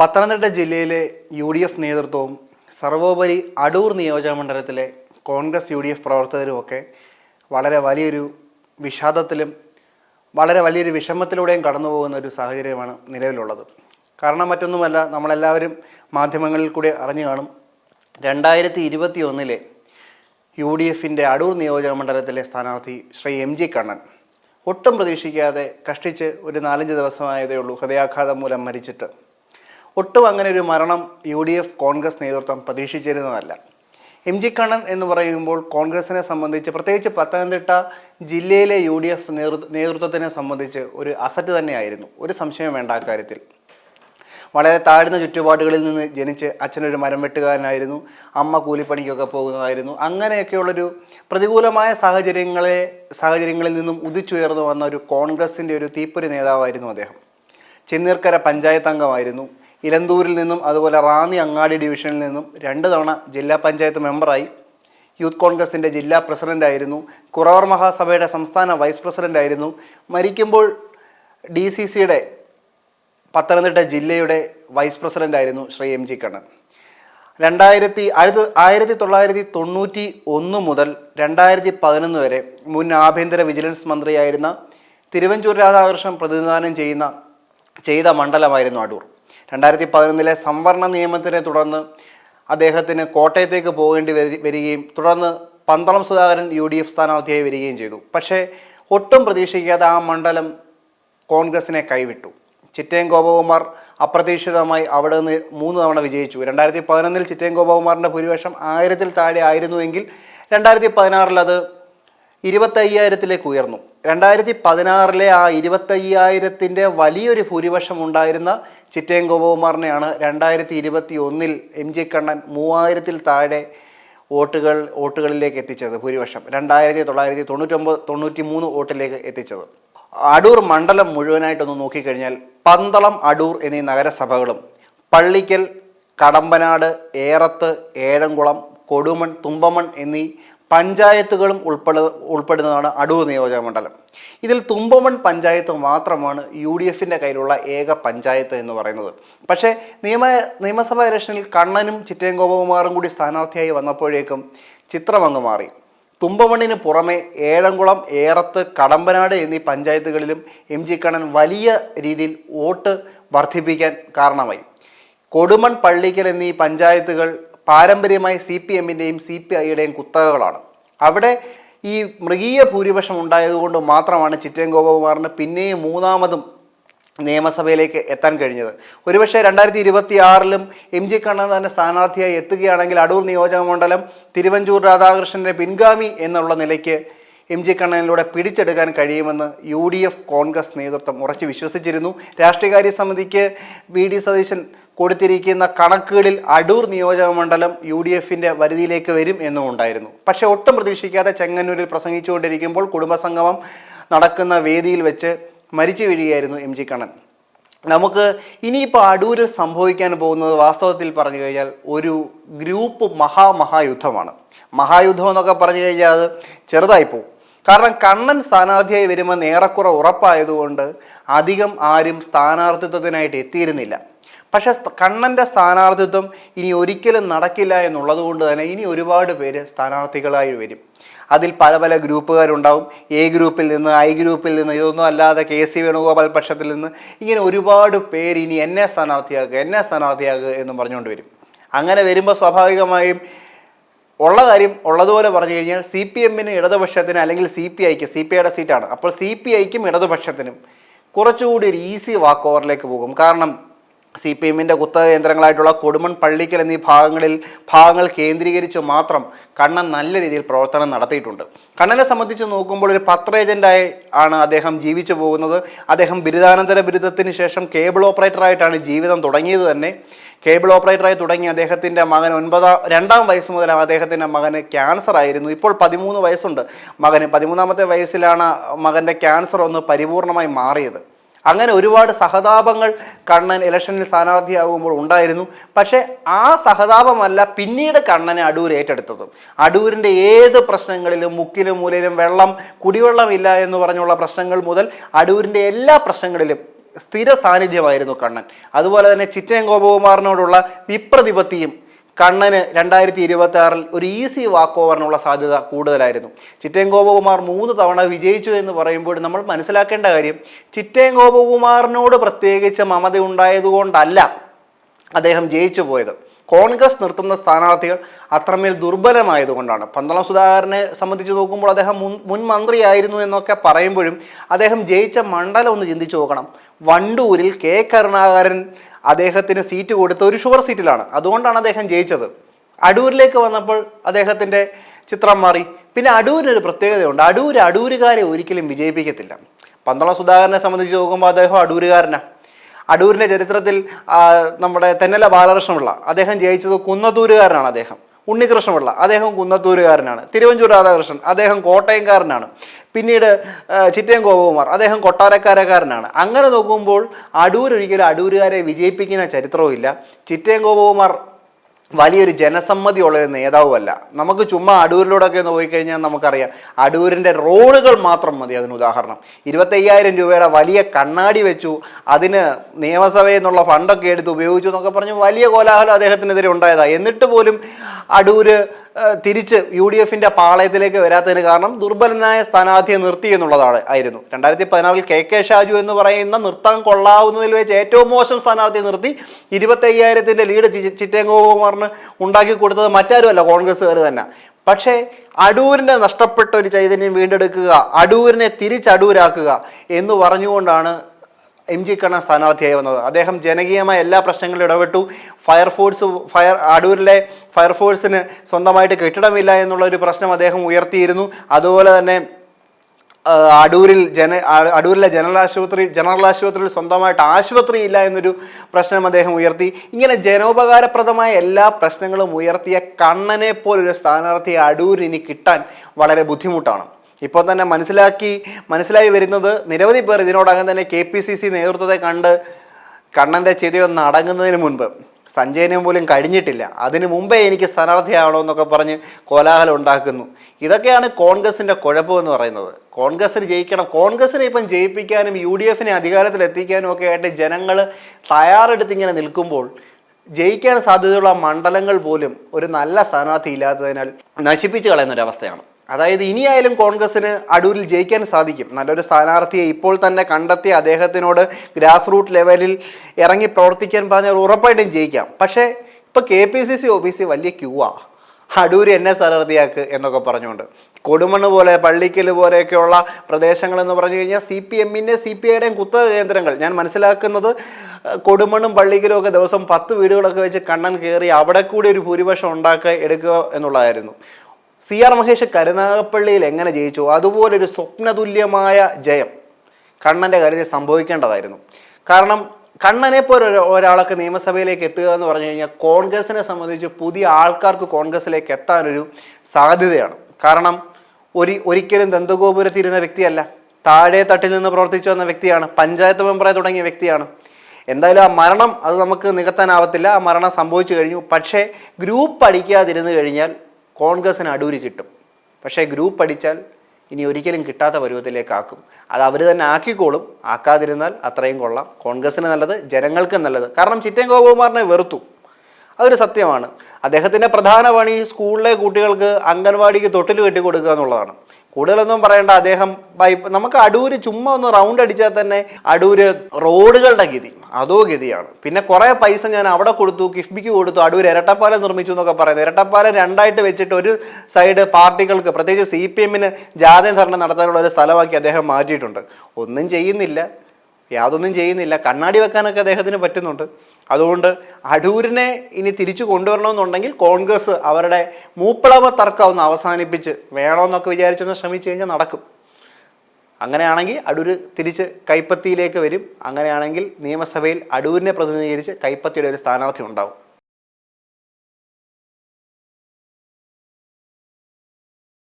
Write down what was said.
പത്തനംതിട്ട ജില്ലയിലെ U D F നേതൃത്വവും സർവോപരി അടൂർ നിയോജക മണ്ഡലത്തിലെ കോൺഗ്രസ് യു ഡി എഫ് പ്രവർത്തകരുമൊക്കെ വളരെ വലിയൊരു വിഷാദത്തിലും വളരെ വലിയൊരു വിഷമത്തിലൂടെയും കടന്നു പോകുന്ന ഒരു സാഹചര്യമാണ് നിലവിലുള്ളത്. കാരണം മറ്റൊന്നുമല്ല നമ്മളെല്ലാവരും മാധ്യമങ്ങളിൽ കൂടി അറിഞ്ഞു കാണും രണ്ടായിരത്തി ഇരുപത്തി ഒന്നിലെ യു ഡി എഫിന്റെ അടൂർ നിയോജക മണ്ഡലത്തിലെ സ്ഥാനാർത്ഥി ശ്രീ എം ജി കണ്ണൻ ഒട്ടും പ്രതീക്ഷിക്കാതെ കഷ്ടിച്ച് ഒരു നാലഞ്ച് ദിവസമായതേ ഉള്ളൂ ഹൃദയാഘാതം മൂലം മരിച്ചിട്ട്. ഒട്ടും അങ്ങനെ ഒരു മരണം യു ഡി എഫ് കോൺഗ്രസ് നേതൃത്വം പ്രതീക്ഷിച്ചിരുന്നതല്ല. എം ജി കണ്ണൻ എന്ന് പറയുമ്പോൾ കോൺഗ്രസിനെ സംബന്ധിച്ച് പ്രത്യേകിച്ച് പത്തനംതിട്ട ജില്ലയിലെ യു ഡി എഫ് നേതൃത്വത്തിനെ സംബന്ധിച്ച് ഒരു അസറ്റ് തന്നെയായിരുന്നു. ഒരു സംശയം വേണ്ട അക്കാര്യത്തിൽ വളരെ താഴ്ന്ന ചുറ്റുപാടുകളിൽ നിന്ന് ജനിച്ച് അച്ഛനൊരു മരം വെട്ടുകാരനായിരുന്നു. അമ്മ കൂലിപ്പണിക്കൊക്കെ പോകുന്നതായിരുന്നു. അങ്ങനെയൊക്കെയുള്ളൊരു പ്രതികൂലമായ സാഹചര്യങ്ങളെ സാഹചര്യങ്ങളിൽ നിന്നും ഉദിച്ചുയർന്നു വന്ന ഒരു കോൺഗ്രസിന്റെ ഒരു തീപ്പൊരി നേതാവായിരുന്നു അദ്ദേഹം. ചെന്നീർക്കര പഞ്ചായത്ത് അംഗമായിരുന്നു. ഇലന്തൂരിൽ നിന്നും അതുപോലെ റാന്നി അങ്ങാടി ഡിവിഷനിൽ നിന്നും രണ്ട് തവണ ജില്ലാ പഞ്ചായത്ത് മെമ്പറായി. യൂത്ത് കോൺഗ്രസിന്റെ ജില്ലാ പ്രസിഡന്റായിരുന്നു കുറവർ മഹാസഭയുടെ സംസ്ഥാന വൈസ് പ്രസിഡന്റായിരുന്നു മരിക്കുമ്പോൾ ഡി സി സിയുടെ പത്തനംതിട്ട ജില്ലയുടെ വൈസ് പ്രസിഡന്റായിരുന്നു ശ്രീ എം ജി കണ്ണൻ. രണ്ടായിരത്തി ആയിരത്തി ആയിരത്തി തൊള്ളായിരത്തി തൊണ്ണൂറ്റി ഒന്ന് മുതൽ രണ്ടായിരത്തി പതിനൊന്ന് വരെ മുൻ ആഭ്യന്തര വിജിലൻസ് മന്ത്രിയായിരുന്ന തിരുവഞ്ചൂർ രാധാകൃഷ്ണൻ പ്രതിനിധാനം ചെയ്യുന്ന ചെയ്ത മണ്ഡലമായിരുന്നു അടൂർ. രണ്ടായിരത്തി പതിനൊന്നിലെ സംവരണ നിയമത്തിനെ തുടർന്ന് അദ്ദേഹത്തിന് കോട്ടയത്തേക്ക് പോകേണ്ടി വരി- വരികയും തുടർന്ന് Pandalam Sudhakaran U D F സ്ഥാനാർത്ഥിയായി വരികയും ചെയ്തു. പക്ഷേ ഒട്ടും പ്രതീക്ഷിക്കാതെ ആ മണ്ഡലം കോൺഗ്രസിനെ കൈവിട്ടു. ചിറ്റയം ഗോപകുമാർ അപ്രതീക്ഷിതമായി അവിടെ നിന്ന് മൂന്ന് തവണ വിജയിച്ചു. രണ്ടായിരത്തി പതിനൊന്നിൽ ചിറ്റയം ഗോപകുമാറിന്റെ ഭൂരിപക്ഷം ആയിരത്തിൽ താഴെ ആയിരുന്നുവെങ്കിൽ രണ്ടായിരത്തി പതിനാറിൽ അത് ഇരുപത്തയ്യായിരത്തിലേക്ക് ഉയർന്നു. രണ്ടായിരത്തി പതിനാറിലെ ആ ഇരുപത്തയ്യായിരത്തിന്റെ വലിയൊരു ഭൂരിപക്ഷം ഉണ്ടായിരുന്ന ചിറ്റയം ഗോപകുമാറിനെയാണ് രണ്ടായിരത്തി ഇരുപത്തി ഒന്നിൽ എം ജി കണ്ണൻ മൂവായിരത്തിൽ താഴെ വോട്ടുകൾ വോട്ടുകളിലേക്ക് എത്തിച്ചത് ഭൂരിപക്ഷം. രണ്ടായിരത്തി തൊള്ളായിരത്തി തൊണ്ണൂറ്റൊമ്പത് തൊണ്ണൂറ്റി മൂന്ന് വോട്ടിലേക്ക് എത്തിച്ചത്. അടൂർ മണ്ഡലം മുഴുവനായിട്ടൊന്ന് നോക്കിക്കഴിഞ്ഞാൽ പന്തളം അടൂർ എന്നീ നഗരസഭകളും പള്ളിക്കൽ കടമ്പനാട് ഏറത്ത് ഏഴംകുളം കൊടുമൺ തുമ്പമൺ എന്നീ പഞ്ചായത്തുകളും ഉൾപ്പെടു ഉൾപ്പെടുന്നതാണ് അടൂർ നിയോജക മണ്ഡലം. ഇതിൽ തുമ്പമൺ പഞ്ചായത്ത് മാത്രമാണ് യു ഡി എഫിന്റെ കയ്യിലുള്ള ഏക പഞ്ചായത്ത് എന്ന് പറയുന്നത്. പക്ഷേ നിയമ നിയമസഭാ ഇലക്ഷനിൽ കണ്ണനും ചിറ്റയം ഗോപകുമാറും കൂടി സ്ഥാനാർത്ഥിയായി വന്നപ്പോഴേക്കും ചിത്രം അങ്ങ് മാറി. തുമ്പമണ്ണിന് പുറമെ ഏഴംകുളം ഏറത്ത് കടമ്പനാട് എന്നീ പഞ്ചായത്തുകളിലും എം ജി കണ്ണൻ വലിയ രീതിയിൽ വോട്ട് വർദ്ധിപ്പിക്കാൻ കാരണമായി. കൊടുമൺ പള്ളിക്കൽ എന്നീ പഞ്ചായത്തുകൾ പാരമ്പര്യമായി സി പി എമ്മിന്റെയും സി പി ഐയുടെയും കുത്തകകളാണ്. അവിടെ ഈ മൃഗീയ ഭൂരിപക്ഷം ഉണ്ടായതുകൊണ്ട് മാത്രമാണ് ചിറ്റൻ ഗോപകുമാറിന് പിന്നെയും മൂന്നാമതും നിയമസഭയിലേക്ക് എത്താൻ കഴിഞ്ഞത്. ഒരുപക്ഷെ രണ്ടായിരത്തി ഇരുപത്തി ആറിലും എം ജി കണ്ണൻ തന്നെ സ്ഥാനാർത്ഥിയായി എത്തുകയാണെങ്കിൽ അടൂർ നിയോജക മണ്ഡലം തിരുവഞ്ചൂർ രാധാകൃഷ്ണന്റെ പിൻഗാമി എന്നുള്ള നിലയ്ക്ക് എം ജി കണ്ണനിലൂടെ പിടിച്ചെടുക്കാൻ കഴിയുമെന്ന് യു ഡി എഫ് കോൺഗ്രസ് നേതൃത്വം ഉറച്ചു വിശ്വസിച്ചിരുന്നു. രാഷ്ട്രീയകാര്യ സമിതിക്ക് വി ഡി സതീശൻ കൊടുത്തിരിക്കുന്ന കണക്കുകളിൽ അടൂർ നിയോജക മണ്ഡലം യു ഡി എഫിന്റെ വരുതിയിലേക്ക് വരും എന്നും ഉണ്ടായിരുന്നു. പക്ഷെ ഒട്ടും പ്രതീക്ഷിക്കാതെ ചെങ്ങന്നൂരിൽ പ്രസംഗിച്ചുകൊണ്ടിരിക്കുമ്പോൾ കുടുംബസംഗമം നടക്കുന്ന വേദിയിൽ വെച്ച് മരിച്ചു വീഴുകയായിരുന്നു എം ജി കണ്ണൻ. നമുക്ക് ഇനിയിപ്പോൾ അടൂരിൽ സംഭവിക്കാൻ പോകുന്നത് വാസ്തവത്തിൽ പറഞ്ഞു കഴിഞ്ഞാൽ ഒരു ഗ്രൂപ്പ് മഹാമഹായുദ്ധമാണ്. മഹായുദ്ധം എന്നൊക്കെ പറഞ്ഞു കഴിഞ്ഞാൽ അത് ചെറുതായി പോകും കാരണം കണ്ണൻ സ്ഥാനാർത്ഥിയായി വരുമെന്ന് ഏറെക്കുറെ ഉറപ്പായതുകൊണ്ട് അധികം ആരും സ്ഥാനാർത്ഥിത്വത്തിനായിട്ട് എത്തിയിരുന്നില്ല. പക്ഷേ കണ്ണന്റെ സ്ഥാനാർത്ഥിത്വം ഇനി ഒരിക്കലും നടക്കില്ല എന്നുള്ളത് കൊണ്ട് തന്നെ ഇനി ഒരുപാട് പേര് സ്ഥാനാർത്ഥികളായി വരും. അതിൽ പല പല ഗ്രൂപ്പുകാരുണ്ടാവും. എ ഗ്രൂപ്പിൽ നിന്ന് ഐ ഗ്രൂപ്പിൽ നിന്ന് ഇതൊന്നും അല്ലാതെ കെ സി വേണുഗോപാൽ പക്ഷത്തിൽ നിന്ന് ഇങ്ങനെ ഒരുപാട് പേര് ഇനി എന്നെ സ്ഥാനാർത്ഥിയാക്കുക എന്നെ സ്ഥാനാർത്ഥിയാക്കുക എന്ന് പറഞ്ഞുകൊണ്ട് വരും. അങ്ങനെ വരുമ്പോൾ സ്വാഭാവികമായും ഉള്ള കാര്യം ഉള്ളതുപോലെ പറഞ്ഞു കഴിഞ്ഞാൽ സി പി എമ്മിന് ഇടതുപക്ഷത്തിന് അല്ലെങ്കിൽ സി പി ഐക്ക് സി പി ഐയുടെ സീറ്റാണ്. അപ്പോൾ സി പി ഐക്കും ഇടതുപക്ഷത്തിനും കുറച്ചുകൂടി ഒരു ഈസി വാക്ക് ഓവറിലേക്ക് പോകും. കാരണം സി പി എമ്മിന്റെ കുത്തക കേന്ദ്രങ്ങളായിട്ടുള്ള കൊടുമൺ പള്ളിക്കൽ എന്നീ ഭാഗങ്ങളിൽ ഭാഗങ്ങൾ കേന്ദ്രീകരിച്ച് മാത്രം കണ്ണൻ നല്ല രീതിയിൽ പ്രവർത്തനം നടത്തിയിട്ടുണ്ട്. കണ്ണനെ സംബന്ധിച്ച് നോക്കുമ്പോൾ ഒരു പത്ര ഏജന്റായി ആണ് അദ്ദേഹം ജീവിച്ചു പോകുന്നത്. അദ്ദേഹം ബിരുദാനന്തര ബിരുദത്തിന് ശേഷം കേബിൾ ഓപ്പറേറ്ററായിട്ടാണ് ജീവിതം തുടങ്ങിയത് തന്നെ. കേബിൾ ഓപ്പറേറ്ററായി തുടങ്ങി അദ്ദേഹത്തിന്റെ മകൻ ഒൻപതാം രണ്ടാം വയസ്സ് മുതൽ അദ്ദേഹത്തിന്റെ മകന് ക്യാൻസർ ആയിരുന്നു. ഇപ്പോൾ പതിമൂന്ന് വയസ്സുണ്ട്. മകന് പതിമൂന്നാമത്തെ വയസ്സിലാണ് മകന്റെ ക്യാൻസർ ഒന്ന് പരിപൂർണമായി മാറിയത്. അങ്ങനെ ഒരുപാട് സഹതാപങ്ങൾ കണ്ണൻ ഇലക്ഷനിൽ സ്ഥാനാർത്ഥിയാകുമ്പോൾ ഉണ്ടായിരുന്നു. പക്ഷേ ആ സഹതാപമല്ല പിന്നീട് കണ്ണനെ അടൂർ ഏറ്റെടുത്തതും. അടൂരിന്റെ ഏത് പ്രശ്നങ്ങളിലും മുക്കിലും മൂലയിലും വെള്ളം കുടിവെള്ളമില്ല എന്ന് പറഞ്ഞുള്ള പ്രശ്നങ്ങൾ മുതൽ അടൂരിന്റെ എല്ലാ പ്രശ്നങ്ങളിലും സ്ഥിര സാന്നിധ്യമായിരുന്നു കണ്ണൻ. അതുപോലെ തന്നെ ചിറ്റയം ഗോപകുമാറിനോടുള്ള വിപ്രതിപത്തിയും കണ്ണന് രണ്ടായിരത്തി ഇരുപത്തി ആറിൽ ഒരു ഈസി വാക്ക് ഓവറിനുള്ള സാധ്യത കൂടുതലായിരുന്നു. ചിറ്റയം ഗോപകുമാർ മൂന്ന് തവണ വിജയിച്ചു എന്ന് പറയുമ്പോൾ നമ്മൾ മനസ്സിലാക്കേണ്ട കാര്യം ചിറ്റയം ഗോപകുമാറിനോട് പ്രത്യേകിച്ച് മമത ഉണ്ടായതുകൊണ്ടല്ല അദ്ദേഹം ജയിച്ചു പോയത്. കോൺഗ്രസ് നിർത്തുന്ന സ്ഥാനാർത്ഥികൾ അത്രമേൽ ദുർബലമായതുകൊണ്ടാണ്. പന്തളം സുധാകരനെ സംബന്ധിച്ച് നോക്കുമ്പോൾ അദ്ദേഹം മുൻ മുൻ മന്ത്രിയായിരുന്നു എന്നൊക്കെ പറയുമ്പോഴും അദ്ദേഹം ജയിച്ച മണ്ഡലം ഒന്ന് ചിന്തിച്ചു നോക്കണം. വണ്ടൂരിൽ കെ കരുണാകരൻ അദ്ദേഹത്തിന് സീറ്റ് കൊടുത്ത ഒരു ഷുവർ സീറ്റിലാണ്. അതുകൊണ്ടാണ് അദ്ദേഹം ജയിച്ചത്. അടൂരിലേക്ക് വന്നപ്പോൾ അദ്ദേഹത്തിന്റെ ചിത്രം മാറി. പിന്നെ അടൂരിനൊരു പ്രത്യേകതയുണ്ട്. അടൂർ അടൂരുകാരെ ഒരിക്കലും വിജയിപ്പിക്കത്തില്ല. പന്തളം സുധാകരനെ സംബന്ധിച്ച് നോക്കുമ്പോൾ അദ്ദേഹം അടൂരുകാരനാണ് അടൂരിന്റെ ചരിത്രത്തിൽ നമ്മുടെ തെന്നല ബാലകൃഷ്ണപിള്ള അദ്ദേഹം ജയിച്ചത് കുന്നത്തൂരുകാരനാണ് അദ്ദേഹം. ഉണ്ണികൃഷ്ണപിള്ള അദ്ദേഹം കുന്നത്തൂരുകാരനാണ്. തിരുവഞ്ചൂർ രാധാകൃഷ്ണൻ അദ്ദേഹം കോട്ടയംകാരനാണ്. പിന്നീട് ചിറ്റയം ഗോപകുമാർ അദ്ദേഹം കൊട്ടാരക്കാരക്കാരനാണ്. അങ്ങനെ നോക്കുമ്പോൾ അടൂർ ഒരിക്കലും അടൂരുകാരെ വിജയിപ്പിക്കുന്ന ചരിത്രവും ഇല്ല ചിറ്റയം ഗോപകുമാർ വലിയൊരു ജനസമ്മതിയുള്ള ഒരു നേതാവുമല്ല നമുക്ക് ചുമ്മാ അടൂരിലൂടെയൊക്കെ ഒന്ന് പോയി കഴിഞ്ഞാൽ നമുക്കറിയാം അടൂരിന്റെ റോഡുകൾ മാത്രം മതി അതിന് ഉദാഹരണം. ഇരുപത്തയ്യായിരം രൂപയുടെ വലിയ കണ്ണാടി വെച്ചു അതിന് നിയമസഭയിൽ നിന്നുള്ള ഫണ്ടൊക്കെ എടുത്ത് ഉപയോഗിച്ചു എന്നൊക്കെ പറഞ്ഞ് വലിയ കോലാഹലം അദ്ദേഹത്തിനെതിരെ ഉണ്ടായതാണ് എന്നിട്ട് പോലും അടൂര് തിരിച്ച് യു ഡി എഫിന്റെ പാളയത്തിലേക്ക് വരാത്തതിന് കാരണം ദുർബലനായ സ്ഥാനാർത്ഥിയെ നിർത്തി എന്നുള്ളതാണ് ആയിരുന്നു. രണ്ടായിരത്തി പതിനാറിൽ കെ കെ ഷാജു എന്ന് പറയുന്ന നിർത്താൻ കൊള്ളാവുന്നതിൽ വെച്ച് ഏറ്റവും മോശം സ്ഥാനാർത്ഥിയെ നിർത്തി ഇരുപത്തയ്യായിരത്തിന്റെ ലീഡ് ചിറ്റേങ്കോകുമാറിന് ഉണ്ടാക്കി കൊടുത്തത് മറ്റാരുമല്ല കോൺഗ്രസ്സുകാർ തന്നെ. പക്ഷേ അടൂരിന്റെ നഷ്ടപ്പെട്ട ഒരു ചൈതന്യം വീണ്ടെടുക്കുക അടൂരിനെ തിരിച്ചടൂരാക്കുക എന്ന് പറഞ്ഞുകൊണ്ടാണ് എം ജി കണ്ണ സ്ഥാനാർത്ഥിയായി വന്നത്. അദ്ദേഹം ജനകീയമായ എല്ലാ പ്രശ്നങ്ങളിലും ഇടപെട്ടു. ഫയർഫോഴ്സ് ഫയർ അടൂരിലെ ഫയർഫോഴ്സിന് സ്വന്തമായിട്ട് കെട്ടിടമില്ല എന്നുള്ള ഒരു പ്രശ്നം അദ്ദേഹം ഉയർത്തിയിരുന്നു. അതുപോലെ തന്നെ അടൂരിൽ ജന അടൂരിലെ ജനറൽ ആശുപത്രി ജനറൽ ആശുപത്രിയിൽ സ്വന്തമായിട്ട് ആശുപത്രി ഇല്ല എന്നൊരു പ്രശ്നം അദ്ദേഹം ഉയർത്തി. ഇങ്ങനെ ജനോപകാരപ്രദമായ എല്ലാ പ്രശ്നങ്ങളും ഉയർത്തിയ കണ്ണനെ പോലൊരു സ്ഥാനാർത്ഥിയെ അടൂരിന് കിട്ടാൻ വളരെ ബുദ്ധിമുട്ടാണ്. ഇപ്പോൾ തന്നെ മനസ്സിലാക്കി മനസ്സിലായി വരുന്നത് നിരവധി പേർ ഇതിനോടകം തന്നെ കെ പി സി സി നേതൃത്വത്തെ കണ്ട് കണ്ണന്റെ ചിതയൊന്ന് അടങ്ങുന്നതിന് മുൻപ് സഞ്ജയനെ പോലും കഴിഞ്ഞിട്ടില്ല. അതിനു മുമ്പേ എനിക്ക് സ്ഥാനാർത്ഥിയാണോ എന്നൊക്കെ പറഞ്ഞ് കോലാഹലം ഉണ്ടാക്കുന്നു. ഇതൊക്കെയാണ് കോൺഗ്രസിന്റെ കുഴപ്പമെന്ന് പറയുന്നത്. കോൺഗ്രസിന് ജയിക്കണം. കോൺഗ്രസിനെ ഇപ്പം ജയിപ്പിക്കാനും യു ഡി എഫിനെ അധികാരത്തിലെത്തിക്കാനും ഒക്കെ ആയിട്ട് ജനങ്ങൾ തയ്യാറെടുത്ത് ഇങ്ങനെ നിൽക്കുമ്പോൾ ജയിക്കാൻ സാധ്യതയുള്ള മണ്ഡലങ്ങൾ പോലും ഒരു നല്ല സ്ഥാനാർത്ഥി ഇല്ലാത്തതിനാൽ നശിപ്പിച്ചു കളയുന്ന ഒരവസ്ഥയാണ് അതായത് ഇനിയായാലും കോൺഗ്രസിന് അടൂരിൽ ജയിക്കാൻ സാധിക്കും. നല്ലൊരു സ്ഥാനാർത്ഥിയെ ഇപ്പോൾ തന്നെ കണ്ടെത്തി അദ്ദേഹത്തിനോട് ഗ്രാസ് റൂട്ട് ലെവലിൽ ഇറങ്ങി പ്രവർത്തിക്കാൻ പറഞ്ഞാൽ ഉറപ്പായിട്ടും ജയിക്കാം. പക്ഷേ ഇപ്പോൾ കെ പി സി സി ഓഫീസിൽ വലിയ ക്യൂ ആ. അടൂര് എന്നെ സ്ഥാനാർത്ഥിയാക്ക് എന്നൊക്കെ പറഞ്ഞുകൊണ്ട്. കൊടുമണ്ണ് പോലെ പള്ളിക്കൽ പോലെയൊക്കെയുള്ള പ്രദേശങ്ങൾ എന്ന് പറഞ്ഞു കഴിഞ്ഞാൽ സി പി എമ്മിന്റെ സി പി ഐയുടെയും കുത്തക കേന്ദ്രങ്ങൾ. ഞാൻ മനസ്സിലാക്കുന്നത് കൊടുമണ്ണും പള്ളിക്കലും ഒക്കെ ദിവസം പത്ത് വീടുകളൊക്കെ വെച്ച് കണ്ണൻ കയറി അവിടെ കൂടി ഒരു ഭൂരിപക്ഷം ഉണ്ടാക്കുക എടുക്കുക എന്നുള്ളതായിരുന്നു. സി ആർ മഹേഷ് കരുനാഗപ്പള്ളിയിൽ എങ്ങനെ ജയിച്ചു? അതുപോലൊരു സ്വപ്നതുല്യമായ ജയം കണ്ണന്റെ കാര്യത്തിൽ സംഭവിക്കേണ്ടതായിരുന്നു. കാരണം കണ്ണനെ പോലെ ഒരു- ഒരാളൊക്കെ നിയമസഭയിലേക്ക് എത്തുക എന്ന് പറഞ്ഞു കഴിഞ്ഞാൽ കോൺഗ്രസിനെ സംബന്ധിച്ച് പുതിയ ആൾക്കാർക്ക് കോൺഗ്രസിലേക്ക് എത്താനൊരു സാധ്യതയാണ്. കാരണം ഒരു ഒരിക്കലും ദന്തഗോപുരത്തിരുന്ന വ്യക്തിയല്ല. താഴെ തട്ടിൽ നിന്ന് പ്രവർത്തിച്ചു വന്ന വ്യക്തിയാണ്. പഞ്ചായത്ത് മെമ്പറായി തുടങ്ങിയ വ്യക്തിയാണ്. എന്തായാലും ആ മരണം അത് നമുക്ക് നികത്താനാവത്തില്ല. ആ മരണം സംഭവിച്ചു കഴിഞ്ഞു. പക്ഷേ ഗ്രൂപ്പ് അടിക്കാതിരുന്നു കഴിഞ്ഞാൽ കോൺഗ്രസിന് അടൂരി കിട്ടും. പക്ഷേ ഗ്രൂപ്പ് അടിച്ചാൽ ഇനി ഒരിക്കലും കിട്ടാത്ത പരുവത്തിലേക്കാക്കും. അത് അവർ തന്നെ ആക്കിക്കോളും. ആക്കാതിരുന്നാൽ അത്രയും കൊള്ളാം. കോൺഗ്രസ്സിന് നല്ലത് ജനങ്ങൾക്കും നല്ലത്. കാരണം ചിറ്റൻ ഗോപകുമാറിനെ വെറുത്തു. അതൊരു സത്യമാണ്. അദ്ദേഹത്തിന്റെ പ്രധാന പണി സ്കൂളിലെ കുട്ടികൾക്ക് അംഗൻവാടിക്ക് തൊട്ടിൽ കെട്ടി കൊടുക്കുക എന്നുള്ളതാണ്. കൂടുതലൊന്നും പറയണ്ട അദ്ദേഹം നമുക്ക് അടൂര് ചുമ്മാ ഒന്ന് റൗണ്ട് അടിച്ചാൽ തന്നെ അടൂര് റോഡുകളുടെ ഗതി അതോ ഗതിയാണ്. പിന്നെ കുറേ പൈസ ഞാൻ അവിടെ കൊടുത്തു കിഫ്ബിക്ക് കൊടുത്തു അടൂർ ഇരട്ടപ്പാലം നിർമ്മിച്ചു എന്നൊക്കെ പറയുന്നത്. ഇരട്ടപ്പാലം രണ്ടായിട്ട് വെച്ചിട്ട് ഒരു സൈഡ് പാർട്ടികൾക്ക് പ്രത്യേകിച്ച് സി പി എമ്മിന് ജാഥയും ധർണം നടത്താനുള്ള ഒരു സ്ഥലമാക്കി അദ്ദേഹം മാറ്റിയിട്ടുണ്ട്. ഒന്നും ചെയ്യുന്നില്ല യാതൊന്നും ചെയ്യുന്നില്ല. കണ്ണാടി വെക്കാനൊക്കെ അദ്ദേഹത്തിന് പറ്റുന്നുണ്ട്. അതുകൊണ്ട് അടൂരിനെ ഇനി തിരിച്ചു കൊണ്ടുവരണമെന്നുണ്ടെങ്കിൽ കോൺഗ്രസ് അവരുടെ മൂപ്പിളവ തർക്കം ഒന്ന് അവസാനിപ്പിച്ച് വേണമെന്നൊക്കെ വിചാരിച്ചൊന്ന് ശ്രമിച്ചു കഴിഞ്ഞാൽ നടക്കും. അങ്ങനെയാണെങ്കിൽ അടൂർ തിരിച്ച് കൈപ്പത്തിയിലേക്ക് വരും. അങ്ങനെയാണെങ്കിൽ നിയമസഭയിൽ അടൂരിനെ പ്രതിനിധീകരിച്ച് കൈപ്പത്തിയുടെ ഒരു സ്ഥാനാർത്ഥി ഉണ്ടാവും.